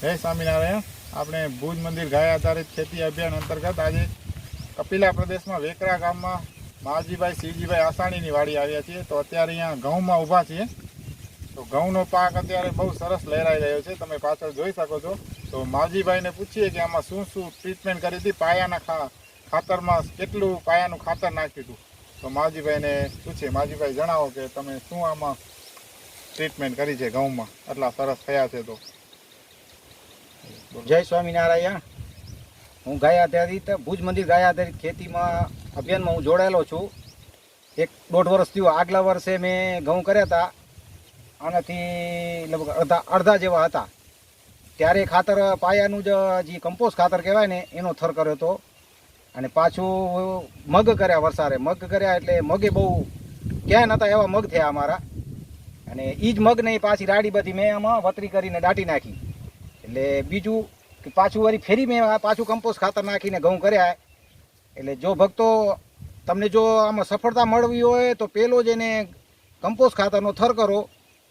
જય સ્વામિનારાયણ, આપણે ભુજ મંદિર ગાય આધારિત ખેતી અભિયાન અંતર્ગત આજે કપિલા પ્રદેશમાં વેકરા ગામમાં માવજીભાઈ શિવજીભાઈ આસાણીની વાડી આવ્યા છીએ. તો અત્યારે અહીંયા ઘઉંમાં ઊભા છીએ. તો ઘઉંનો પાક અત્યારે બહુ સરસ લહેરાઈ રહ્યો છે. તમે પાછળ જોઈ શકો છો. તો માવજીભાઈને પૂછીએ કે આમાં શું શું ટ્રીટમેન્ટ કરી હતી, પાયાના ખાતરમાં કેટલું પાયાનું ખાતર નાખ્યું હતું? તો માવજીભાઈને પૂછીએ. માવજીભાઈ જણાવો કે તમે શું આમાં ટ્રીટમેન્ટ કરી છે ઘઉંમાં? આટલા સરસ થયા છે તો. જય સ્વામિનારાયણ. હું ગાય આધારિત ભુજ મંદિર ગાય આધારિત ખેતીમાં, અભિયાનમાં હું જોડાયેલો છું. એક દોઢ વર્ષ થયું, આગલા વર્ષે મેં ઘઉં કર્યા હતા. આનાથી લગભગ અડધા અડધા જેવા હતા. ત્યારે ખાતર પાયાનું જ, જે કમ્પોસ્ટ ખાતર કહેવાય ને, એનો થર કર્યો હતો. અને પાછું મગ કર્યા વરસારે મગ કર્યા એટલે મગે બહુ ક્યાંય નહોતા એવા મગ થયા અમારા. અને એ જ મગને પાછી રાડી બધી મેં આમાં વતરી કરીને દાટી નાખી. એટલે બીજું કે પાછું વળી ફેરી મેં પાછું કમ્પોસ્ટ ખાતર નાખીને ઘઉં કર્યા એટલે જો ભક્તો તમને જો આમાં સફળતા મળવી હોય તો પેલો જ એને કમ્પોસ્ટ ખાતરનો થર કરો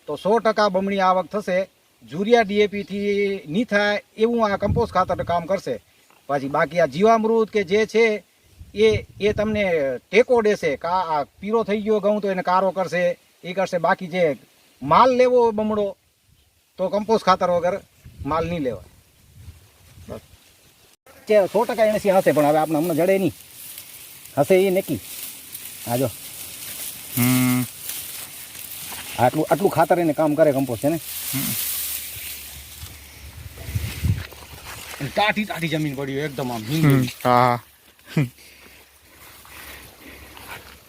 તો સો ટકા બમણી આવક થશે. જુરિયા ડીએપીથી નહીં થાય એવું આ કમ્પોસ્ટ ખાતર કામ કરશે. પછી બાકી આ જીવામૃત કે જે છે એ એ તમને ટેકો દેશે કા આ પીરો થઈ ગયો ઘઉં તો એને કારો કરશે, એ કરશે. બાકી જે માલ લેવો બમણો તો કમ્પોસ્ટ ખાતર વગર માલ નહીં લેવાય. બસ. કે સો ટકા એણસી હશે પણ હવે આપણે હમણાં જડે નહીં. હશે એ નક્કી. હા જો. હમ. આટલું આટલું ખાતર એને કામ કરે કમ્પોસ્ટ છે ને? ટાટી ટાટી જમીન પડી એકદમ આમ હા.